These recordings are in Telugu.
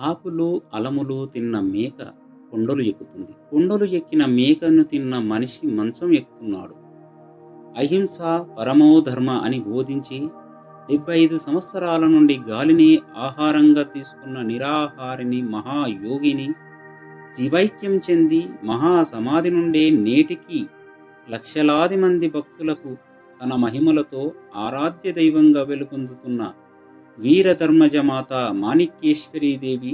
ఆకులు అలములు తిన్న మేక కొండలు ఎక్కుతుంది. కొండలు ఎక్కిన మేకను తిన్న మనిషి మంచం ఎక్కుతున్నాడు. అహింస పరమో ధర్మ అని బోధించి డెబ్బై ఐదు సంవత్సరాల నుండి గాలిని ఆహారంగా తీసుకున్న నిరాహారిని మహాయోగిని శివైక్యం చెంది మహాసమాధి నుండే నేటికి లక్షలాది మంది భక్తులకు తన మహిమలతో ఆరాధ్య దైవంగా వెలుగొందుతున్న వీరధర్మజమాత మాణిక్యేశ్వరీదేవి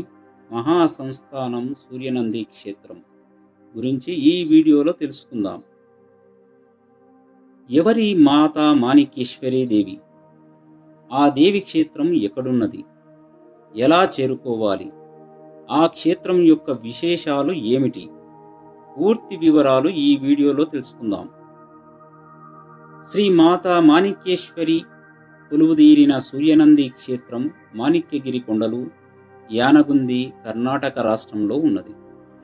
మహాసంస్థానం సూర్యనంది క్షేత్రం గురించి ఈ వీడియోలో తెలుసుకుందాం. ఎవరి మాత మాణిక్యేశ్వరీదేవి ఆ దేవి క్షేత్రం ఎక్కడున్నది? ఎలా చేరుకోవాలి? ఆ క్షేత్రం యొక్క విశేషాలు ఏమిటి? పూర్తి వివరాలు ఈ వీడియోలో తెలుసుకుందాం. శ్రీ మాతా మాణిక్యేశ్వరి కొలువుదీరిన సూర్యనంది క్షేత్రం మాణిక్యగిరి కొండలు యానగుంది కర్ణాటక రాష్ట్రంలో ఉన్నది.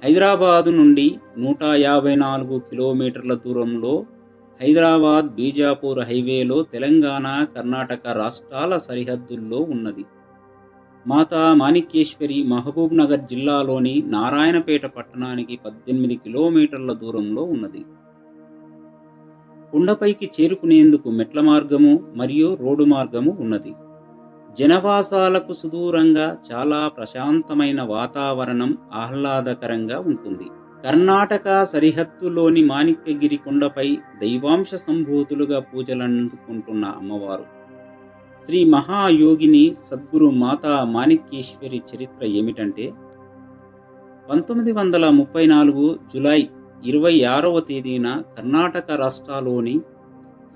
హైదరాబాదు నుండి నూట యాభై నాలుగు కిలోమీటర్ల దూరంలో హైదరాబాద్ బీజాపూర్ హైవేలో తెలంగాణ కర్ణాటక రాష్ట్రాల సరిహద్దుల్లో ఉన్నది. మాతా మాణిక్యేశ్వరి మహబూబ్ నగర్ జిల్లాలోని నారాయణపేట పట్టణానికి పద్దెనిమిది కిలోమీటర్ల దూరంలో ఉన్నది. కొండపైకి చేరుకునేందుకు మెట్ల మార్గము మరియు రోడ్డు మార్గము ఉన్నది. జనవాసాలకు సుదూరంగా చాలా ప్రశాంతమైన వాతావరణం ఆహ్లాదకరంగా ఉంటుంది. కర్ణాటక సరిహద్దులోని మాణిక్యగిరి కొండపై దైవాంశ సంభూతులుగా పూజలందుకుంటున్న అమ్మవారు. శ్రీ మహాయోగిని సద్గురు మాతా మాణిక్యేశ్వరి చరిత్ర ఏమిటంటే పంతొమ్మిది వందల ముప్పై నాలుగు జులై ఇరవై ఆరవ తేదీన కర్ణాటక రాష్ట్రాలోని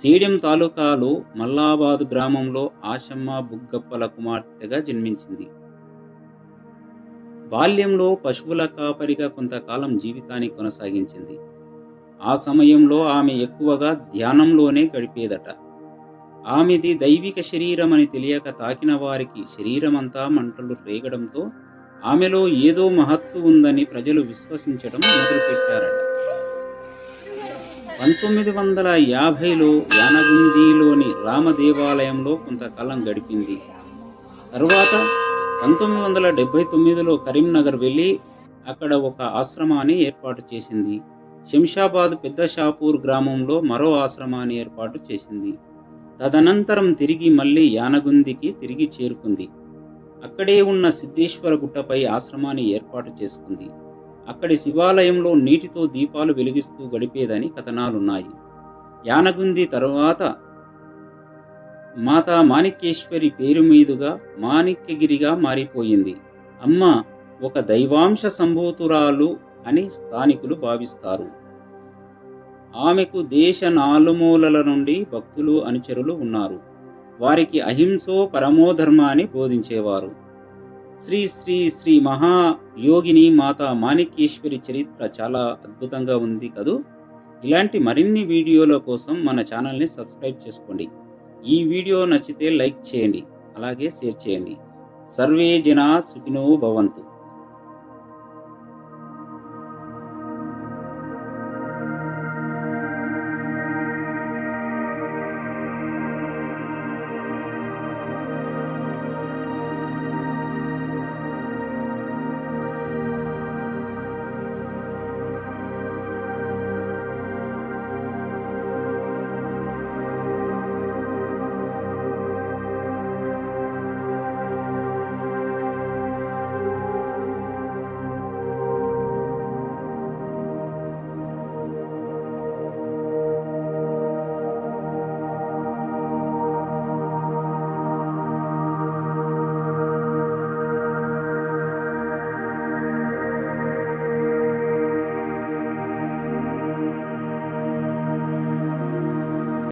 సీడెం తాలూకాలో మల్లాబాద్ గ్రామంలో ఆశమ్మ బుగ్గప్పల కుమార్తెగా జన్మించింది. బాల్యంలో పశువుల కాపరిగా కొంతకాలం జీవితాన్ని కొనసాగించింది. ఆ సమయంలో ఆమె ఎక్కువగా ధ్యానంలోనే గడిపేదట. ఆమెది దైవిక శరీరం అని తెలియక తాకిన వారికి శరీరమంతా మంటలు రేగడంతో ఆమెలో ఏదో మహత్తు ఉందని ప్రజలు విశ్వసించడం మొదలుపెట్టారట. పంతొమ్మిది వందల యాభైలో యానగుందిలోని రామదేవాలయంలో కొంతకాలం గడిపింది. తరువాత పంతొమ్మిది వందల డెబ్భై తొమ్మిదిలో కరీంనగర్ వెళ్ళి అక్కడ ఒక ఆశ్రమాన్ని ఏర్పాటు చేసింది. శంషాబాద్ పెద్ద షాపూర్ గ్రామంలో మరో ఆశ్రమాన్ని ఏర్పాటు చేసింది. తదనంతరం తిరిగి మళ్ళీ యానగుందికి తిరిగి చేరుకుంది. అక్కడే ఉన్న సిద్ధేశ్వర గుట్టపై ఆశ్రమాన్ని ఏర్పాటు చేసుకుంది. అక్కడి శివాలయంలో నీటితో దీపాలు వెలిగిస్తూ గడిపేదని కథనాలున్నాయి. యానగుంది తరువాత మాతా మాణిక్యేశ్వరి పేరు మీదుగా మాణిక్యగిరిగా మారిపోయింది. అమ్మ ఒక దైవాంశ సంభూతురాలు అని స్థానికులు భావిస్తారు. ఆమెకు దేశ నాలుమూలల నుండి భక్తులు అనుచరులు ఉన్నారు. వారికి అహింసో పరమోధర్మ అని బోధించేవారు. శ్రీ శ్రీ శ్రీ మహాయోగిని మాత మాణిక్యేశ్వరి చరిత్ర చాలా అద్భుతంగా ఉంది కదూ? ఇలాంటి మరిన్ని వీడియోల కోసం మన ఛానల్ని సబ్స్క్రైబ్ చేసుకోండి. ఈ వీడియో నచ్చితే లైక్ చేయండి అలాగే షేర్ చేయండి. సర్వే జనా సుఖినో భవంతు.